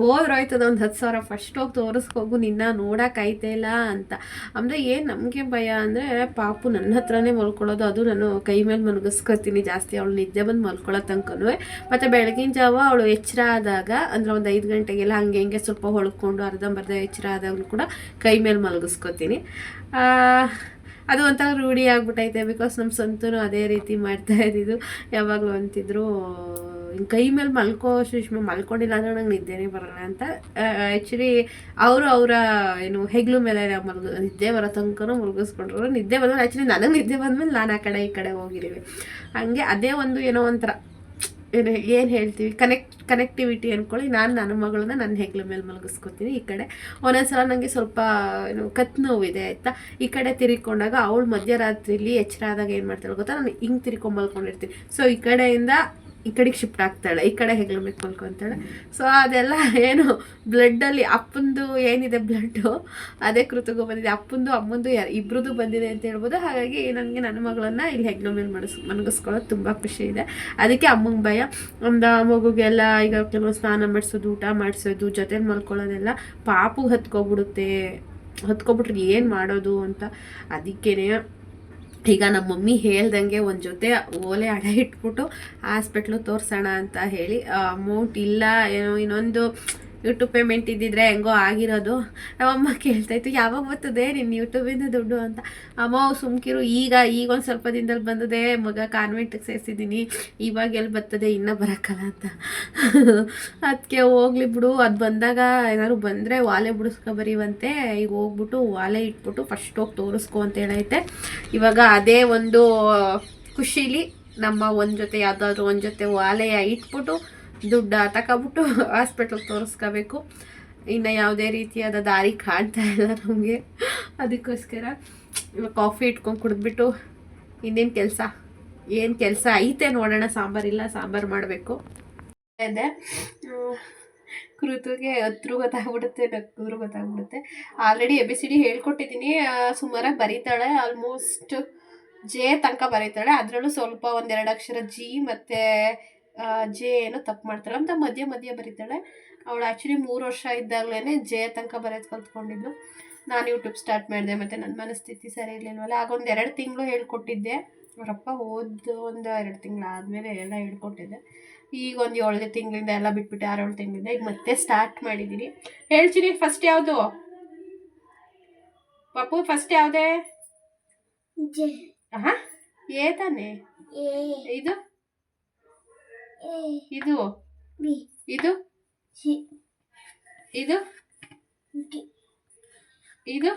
[SPEAKER 1] ಹೋದ್ರೆ ಆಯ್ತದ ಒಂದು ಹತ್ತು ಸಾವಿರ ಫಸ್ಟ್ ಹೋಗಿ ತೋರಿಸ್ಕೋಗು, ನಿನ್ನ ನೋಡೋಕ್ಕಾಯ್ತಾ ಇಲ್ಲ ಅಂತ. ಅಂದರೆ ಏನು ನಮಗೆ ಭಯ ಅಂದರೆ, ಪಾಪು ನನ್ನ ಹತ್ರನೇ ಮಲ್ಕೊಳ್ಳೋದು, ಅದು ನಾನು ಕೈ ಮೇಲೆ ಮಲಗಿಸ್ಕೊತೀನಿ ಜಾಸ್ತಿ. ಅವಳು ನಿದ್ದೆ ಬಂದು ಮಲ್ಕೊಳ್ಳೋ ತನಕನೂ ಮತ್ತು ಬೆಳಗಿನ ಜಾವ ಅವಳು ಎಚ್ಚರ ಆದಾಗ, ಅಂದರೆ ಒಂದು ಐದು ಗಂಟೆಗೆಲ್ಲ ಹಂಗೆ ಹಿಂಗೆ ಸ್ವಲ್ಪ ಹೊಳ್ಕೊಂಡು ಅರ್ಧಂಬರ್ಧ ಎಚ್ಚರ ಆದಾಗಲೂ ಕೂಡ ಕೈ ಮೇಲೆ ಮಲಗಿಸ್ಕೊತೀನಿ. ಅದು ಒಂಥರ ರೂಢಿ ಆಗ್ಬಿಟ್ಟೈತೆ ಬಿಕಾಸ್ ನಮ್ಮ ಸ್ವಂತನೂ ಅದೇ ರೀತಿ ಮಾಡ್ತಾ ಇದ್ದಿದ್ದು. ಯಾವಾಗಲೂ ಅಂತಿದ್ರು ಕೈ ಮೇಲೆ ಮಲ್ಕೋ ಸುಷ್ಮಾ, ಮಲ್ಕೊಂಡಿಲ್ಲ ಅಂದ್ರೆ ನಂಗೆ ನಿದ್ದೆನೇ ಬರಲ್ಲ ಅಂತ. ಆ್ಯಕ್ಚುಲಿ ಅವರು ಅವರ, ಏನು, ಹೆಗ್ಲು ಮೇಲೆ ಮಲ್ಗ ನಿದ್ದೆ ಬರೋ ತನಕನೂ ಮುಳುಗಿಸ್ಕೊಂಡ್ರು ನಿದ್ದೆ ಬಂದ್ಮೇಲೆ ಆ್ಯಕ್ಚುಲಿ ನನಗೆ ನಿದ್ದೆ ಬಂದ್ಮೇಲೆ ನಾನು ಆ ಕಡೆ, ಈ ಕಡೆ ಹೋಗಿದ್ದೀವಿ ಹಂಗೆ ಅದೇ ಒಂದು, ಏನೋ ಒಂಥರ, ಏನು ಏನು ಹೇಳ್ತೀವಿ ಕನೆಕ್ಟ್ ಕನೆಕ್ಟಿವಿಟಿ ಅಂದ್ಕೊಳ್ಳಿ ನಾನು ನನ್ನ ಮಗಳನ್ನ ನನ್ನ ಹೆಗ್ಲ ಮೇಲೆ ಮಲಗಿಸ್ಕೊತೀನಿ ಈ ಕಡೆ. ಒಂದೊಂದ್ಸಲ ನನಗೆ ಸ್ವಲ್ಪ, ಏನು, ಕತ್ ನೋವಿದೆ, ಆಯಿತಾ? ಈ ಕಡೆ ತಿರ್ಕೊಂಡಾಗ ಅವಳು ಮಧ್ಯರಾತ್ರಿಲಿ ಎಚ್ಚರ ಆದಾಗ ಏನು ಮಾಡ್ತಾಳೆ ಗೊತ್ತಾ? ನಾನು ಹಿಂಗೆ ತಿರ್ಕೊಂಡ್ ಮಲ್ಕೊಂಡಿರ್ತೀನಿ. ಸೊ ಈ ಕಡೆಯಿಂದ ಈ ಕಡೆಗೆ ಶಿಫ್ಟ್ ಆಗ್ತಾಳೆ ಈ ಕಡೆ ಹೆಗ್ಲ ಮೇಲೆ ಮಲ್ಕೊತಾಳೆ ಸೊ ಅದೆಲ್ಲ ಏನು ಬ್ಲಡ್ಡಲ್ಲಿ ಅಪ್ಪಂದು ಏನಿದೆ ಬ್ಲಡ್ಡು ಅದೇ ಕೃತಗೂ ಬಂದಿದೆ. ಅಪ್ಪಂದು, ಅಮ್ಮಂದು ಇಬ್ಬರದ್ದು ಬಂದಿದೆ ಅಂತ ಹೇಳ್ಬೋದು. ಹಾಗಾಗಿ ನನಗೆ ನನ್ನ ಮಗಳನ್ನ ಇಲ್ಲಿ ಹೆಗ್ಲ ಮೇಲೆ ಮನಸ್, ಮನಗಿಸ್ಕೊಳ್ಳೋದು ತುಂಬ ಖುಷಿ ಇದೆ. ಅದಕ್ಕೆ ಅಮ್ಮಂಗೆ ಭಯ. ಒಂದು ಮಗುಗೆಲ್ಲ ಈಗ ಕೆಲವು ಸ್ನಾನ ಮಾಡಿಸೋದು, ಊಟ ಮಾಡಿಸೋದು, ಜೊತೆಲಿ ಮಲ್ಕೊಳ್ಳೋದೆಲ್ಲ ಪಾಪು ಹತ್ಕೊಬಿಡುತ್ತೆ. ಹತ್ಕೊಬಿಟ್ರೆ ಏನು ಮಾಡೋದು ಅಂತ. ಅದಕ್ಕೇನೆ ಈಗ ನಮ್ಮ ಮಮ್ಮಿ ಹೇಳ್ದಂಗೆ ಒಂದು ಜೊತೆ ಓಲೆ ಅಡ ಇಟ್ಬಿಟ್ಟು ಹಾಸ್ಪಿಟ್ಲು ತೋರಿಸೋಣ ಅಂತ ಹೇಳಿ ಅಮೌಂಟ್ ಇಲ್ಲ, ಏನೋ ಇನ್ನೊಂದು ಯೂಟ್ಯೂಬ್ ಪೇಮೆಂಟ್ ಇದ್ದಿದ್ರೆ ಹೆಂಗೋ ಆಗಿರೋದು. ನಮ್ಮಮ್ಮ ಕೇಳ್ತಾ ಇತ್ತು, ಯಾವಾಗ ಬರ್ತದೆ ನಿನ್ನ ಯೂಟ್ಯೂಬಿಂದ ದುಡ್ಡು? ಅಂತ. ಅಮ್ಮ ಸುಮ್ಕಿರು. ಈಗ ಈಗ ಒಂದು ಸ್ವಲ್ಪ ದಿನದಲ್ಲಿ ಬಂದದೆ, ಮಗ ಕಾನ್ವೆಂಟಿಗೆ ಸೇರಿಸಿದ್ದೀನಿ ಇವಾಗ ಎಲ್ಲಿ ಬರ್ತದೆ? ಇನ್ನೂ ಬರೋಕ್ಕಲ್ಲ ಅಂತ. ಅದಕ್ಕೆ ಹೋಗ್ಲಿ ಬಿಡು. ಅದು ಬಂದಾಗ ಏನಾದ್ರು ಬಂದರೆ ವಾಲೆ ಬಿಡಿಸ್ಕೊ ಬರೀವಂತೆ ಈಗ ಹೋಗ್ಬಿಟ್ಟು ವಾಲೆ ಇಟ್ಬಿಟ್ಟು ಫಸ್ಟ್ ಹೋಗಿ ತೋರಿಸ್ಕೊ ಅಂತ ಹೇಳೈತೆ. ಇವಾಗ ಅದೇ ಒಂದು ಖುಷಿಲಿ ನಮ್ಮ ಒಂದು ಜೊತೆ ಯಾವುದಾದ್ರೂ ಒಂದು ಜೊತೆ ವಾಲೆಯ ಇಟ್ಬಿಟ್ಟು ದುಡ್ಡು ತಗೊಬಿಟ್ಟು ಹಾಸ್ಪಿಟಲ್ ತೋರಿಸ್ಕೋಬೇಕು. ಇನ್ನು ಯಾವುದೇ ರೀತಿಯಾದ ದಾರಿ ಕಾಣ್ತಾ ಇಲ್ಲ ನಮಗೆ. ಅದಕ್ಕೋಸ್ಕರ ಕಾಫಿ ಇಟ್ಕೊಂಡು ಕುಡಿದ್ಬಿಟ್ಟು ಇನ್ನೇನು ಕೆಲಸ? ಏನು ಕೆಲಸ ಐತೆ ನೋಡೋಣ. ಸಾಂಬಾರಿಲ್ಲ ಸಾಂಬಾರು ಮಾಡಬೇಕು. ಅದೇ ಕೃತುಗೆ ಹತ್ರ ಗೊತ್ತಾಗ್ಬಿಡುತ್ತೆ, ನಕ್ಕೂರು ಗೊತ್ತಾಗ್ಬಿಡುತ್ತೆ. Already A B C D ಹೇಳ್ಕೊಟ್ಟಿದ್ದೀನಿ. ಸುಮಾರಾಗಿ ಬರೀತಾಳೆ. ಆಲ್ಮೋಸ್ಟ್ ಜೆ ತನಕ ಬರೀತಾಳೆ. ಅದರಲ್ಲೂ ಸ್ವಲ್ಪ ಒಂದೆರಡು ಅಕ್ಷರ ಜಿ ಮತ್ತು ಜೆ ಏನೋ ತಪ್ಪು ಮಾಡ್ತಾಳೆ ಅಂತ ಮಧ್ಯ ಮಧ್ಯೆ ಬರೀತಾಳೆ. ಅವಳು ಆ್ಯಕ್ಚುಲಿ ಮೂರು ವರ್ಷ ಇದ್ದಾಗಲೇ ಜೆ ತನಕ ಬರೆಯೋದು ಕಲ್ತ್ಕೊಂಡಿದ್ದು. ನಾನು ಯೂಟ್ಯೂಬ್ ಸ್ಟಾರ್ಟ್ ಮಾಡಿದೆ ಮತ್ತು ನನ್ನ ಮನಸ್ಥಿತಿ ಸರಿ ಇರಲಿಲ್ವಲ್ಲ. ಆಗ ಒಂದು ಎರಡು ತಿಂಗಳು ಹೇಳ್ಕೊಟ್ಟಿದ್ದೆ. ಅವರಪ್ಪ ಓದು ಒಂದು ಎರಡು ತಿಂಗಳು ಆದಮೇಲೆ ಎಲ್ಲ ಹೇಳ್ಕೊಟ್ಟಿದ್ದೆ. ಈಗ ಒಂದು ಏಳನೇ ತಿಂಗಳಿಂದ ಎಲ್ಲ ಬಿಟ್ಬಿಟ್ಟು ಆರು ಏಳು ತಿಂಗಳಿಂದ ಈಗ ಮತ್ತೆ ಸ್ಟಾರ್ಟ್ ಮಾಡಿದ್ದೀನಿ ಹೇಳ್ತೀನಿ ಫಸ್ಟ್ ಯಾವುದು? ಪಪ್ಪು ಫಸ್ಟ್ ಯಾವುದೇ? ಹಾಂ ಏ ತಾನೆ? ಇದು? ಇದು? ಇದು? ಇದು? ಇದು?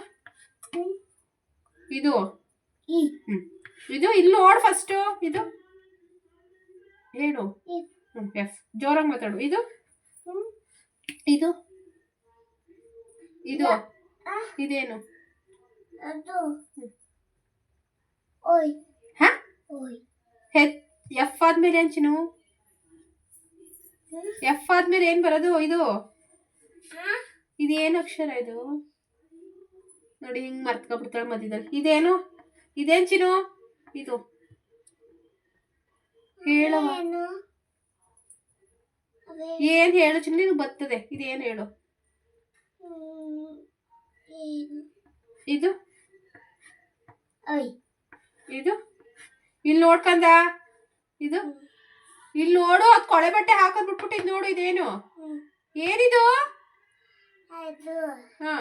[SPEAKER 1] ಇದು. ಇದು ಇಲ್ಲಿ ನೋಡು ಫಸ್ಟ್ ಇದು? ಹೇಳು. ಎಫ್ ಜೋರಾಗಿ ಮಾತಾಡು. ಇದು? ಇದು? ಇದು? ಇದೇನು? ಎಫ್ ಆದ್ಮೇಲೆ ಅಂಚಿನ ಎಫ್ ಆದ್ಮೇಲೆ ಏನ್ ಬರೋದು ಇದು? ಇದೇನು ಅಕ್ಷರ ಇದು? ನೋಡಿ ಹಿಂಗ್ ಮರ್ತ್ಕೊಬಿಡ್ತಾಳೆ ಮಧ್ಯದಲ್ಲಿ. ಇದೇನು? ಇದೇನ್ ಚಿನ್ನು? ಇದು. ಹೇಳವ ಏನ್ ಹೇಳು ಚಿನ್ನ? ನಿನಗೆ ಬರ್ತದೆ. ಇದೇನು ಹೇಳು? ಇದು? ಇದು? ಇಲ್ಲಿ ನೋಡ್ಕಂದ ಇದು? ಇಲ್ಲಿ ನೋಡು ಅದ್ ಕೊಳೆ ಬಟ್ಟೆ ಹಾಕೋದ್ ಬಿಟ್ಬಿಟ್ಟು ಇದು ನೋಡು ಇದೇನು. ಏನಿದು? ಹಾ.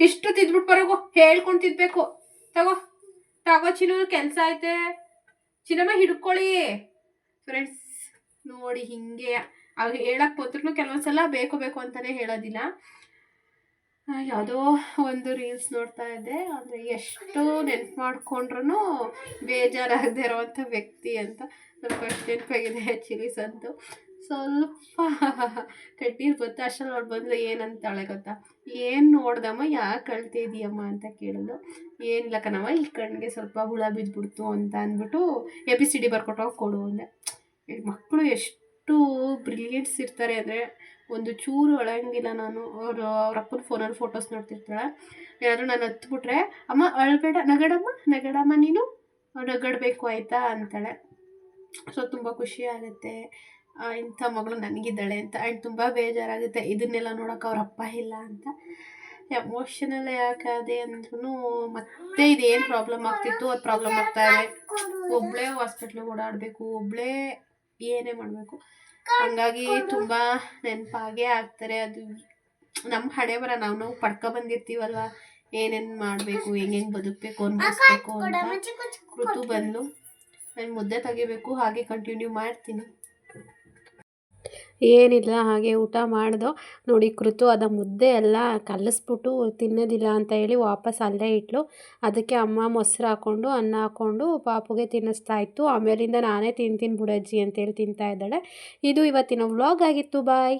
[SPEAKER 1] ಇಷ್ಟು ತಿದ್ಬಿಟ್ ಬರೋಗು ಹೇಳ್ಕೊಂಡು ತಿದ್ಬೇಕು ತಗೋ. ತಗೋ ಚಿನ್ನ ಕೆಲಸ ಐತೆ. ಚಿನ್ನಮ್ಮ ಹಿಡ್ಕೊಳ್ಳಿ. ಫ್ರೆಂಡ್ಸ್ ನೋಡಿ ಹಿಂಗೆ. ಅವ್ ಹೇಳಕ್ ಹೋದ್ರು ಕೆಲವೊಂದ್ಸಲ ಬೇಕು ಬೇಕು ಅಂತಾನೆ ಹೇಳೋದಿಲ್ಲ. ಯಾವುದೋ ಒಂದು ರೀಲ್ಸ್ ನೋಡ್ತಾ ಇದ್ದೆ. ಅಂದರೆ ಎಷ್ಟು ನೆನ್ಪು ಮಾಡ್ಕೊಂಡ್ರು ಬೇಜಾರಾಗದೆ ಇರೋವಂಥ ವ್ಯಕ್ತಿ ಅಂತ. ಸ್ವಲ್ಪ ಅಷ್ಟು ನೆನಪಾಗಿದೆ ಆ್ಯಕ್ಚುಲಿ ಸಂತು. ಸ್ವಲ್ಪ ಕಟ್ಟಿರು ಗೊತ್ತ? ಅಷ್ಟರಲ್ಲಿ ನೋಡಿ ಬಂದರೆ ಏನಂತಾಳೆ ಗೊತ್ತಾ? ಏನು ನೋಡ್ದಮ್ಮ? ಯಾಕೆ ಕಳ್ತಿದೀಯಮ್ಮ ಅಂತ ಕೇಳಿದ್ಲು. ಏನಿಲ್ಲ ಕಣವ ಈ ಕಣ್ಣಿಗೆ ಸ್ವಲ್ಪ ಹುಳ ಬಿದ್ದುಬಿಡ್ತು ಅಂತ ಅಂದ್ಬಿಟ್ಟು ಎ ಬಿ ಸಿ ಡಿ ಬರ್ಕೊಟ್ಟೋಗಿ ಕೊಡು ಅಂದೆ. ಮಕ್ಕಳು ಎಷ್ಟು ಬ್ರಿಲಿಯೆಂಟ್ಸ್ ಇರ್ತಾರೆ ಅಂದರೆ ಒಂದು ಚೂರು ಅಳಂಗಿಲ್ಲ ನಾನು. ಅವರು, ಅವ್ರ ಅಪ್ಪನ ಫೋನಲ್ಲಿ ಫೋಟೋಸ್ ನೋಡ್ತಿರ್ತಾಳೆ. ಏನಾದರೂ ನಾನು ಹತ್ಬಿಟ್ರೆ, ಅಮ್ಮ, ಅಳಬೇಡ, ನಗಡಮ್ಮ ನಗಡಮ್ಮ ನೀನು? ನಗಡಬೇಕು ಆಯಿತಾ? ಅಂತಾಳೆ. ಸೊ ತುಂಬ ಖುಷಿ ಆಗುತ್ತೆ. ಇಂಥ ಮಗಳು ನನಗಿದ್ದಾಳೆ ಅಂತ. ಆ್ಯಂಡ್ ತುಂಬ ಬೇಜಾರಾಗುತ್ತೆ. ಇದನ್ನೆಲ್ಲ ನೋಡೋಕೆ ಅವ್ರ ಅಪ್ಪ ಇಲ್ಲ ಅಂತ. ಎಮೋಷನಲ್ ಯಾಕಾದೆ ಅಂದ್ರೂ ಮತ್ತೆ ಇದೇನು ಪ್ರಾಬ್ಲಮ್ ಆಗ್ತಿತ್ತು? ಅದು ಪ್ರಾಬ್ಲಮ್ ಆಗ್ತಾ ಇದೆ. ಒಬ್ಬಳೇ ಹಾಸ್ಪಿಟ್ಲಿಗೆ ಓಡಾಡಬೇಕು ಒಬ್ಬಳೇ ಏನೇ ಮಾಡಬೇಕು. ಹಂಗಾಗಿ ತುಂಬ ನೆನಪಾಗೇ ಆಗ್ತಾರೆ. ಅದು ನಮ್ಮ ಹಣೆ ಬರ ನಾವು ನಾವು ಪಡ್ಕೊ ಬಂದಿರ್ತೀವಲ್ವ? ಏನೇನು ಮಾಡಬೇಕು ಹೆಂಗೆ ಬದುಕಬೇಕು ಅನ್ನಿಸ್ಬೇಕು ಅಂತ ಋತು ಬಂದು ನಾನು ಮುದ್ದೆ ತೆಗಿಬೇಕು ಹಾಗೆ ಕಂಟಿನ್ಯೂ ಮಾಡ್ತೀನಿ. ಏನಿಲ್ಲ, ಹಾಗೆ ಊಟ ಮಾಡಿದೋ. ನೋಡಿ, ಕೃತು ಅದ ಮುದ್ದೆ ಎಲ್ಲ ಕಲಿಸ್ಬಿಟ್ಟು ತಿನ್ನೋದಿಲ್ಲ ಅಂತ ಹೇಳಿ ವಾಪಸ್ ಅಲ್ಲೇ ಇಟ್ಲು. ಅದಕ್ಕೆ ಅಮ್ಮ ಮೊಸರು ಹಾಕ್ಕೊಂಡು ಅನ್ನ ಹಾಕ್ಕೊಂಡು ಪಾಪುಗೆ ತಿನ್ನಿಸ್ತಾ ಇತ್ತು. ಆಮೇಲಿಂದ ನಾನೇ ತಿಂತೀನಿ ಬುಡಜ್ಜಿ ಅಂತೇಳಿ ತಿಂತಾ ಇದ್ದಾಳೆ. ಇದು ಇವತ್ತಿನ ವ್ಲಾಗ್ ಆಗಿತ್ತು. ಬಾಯ್.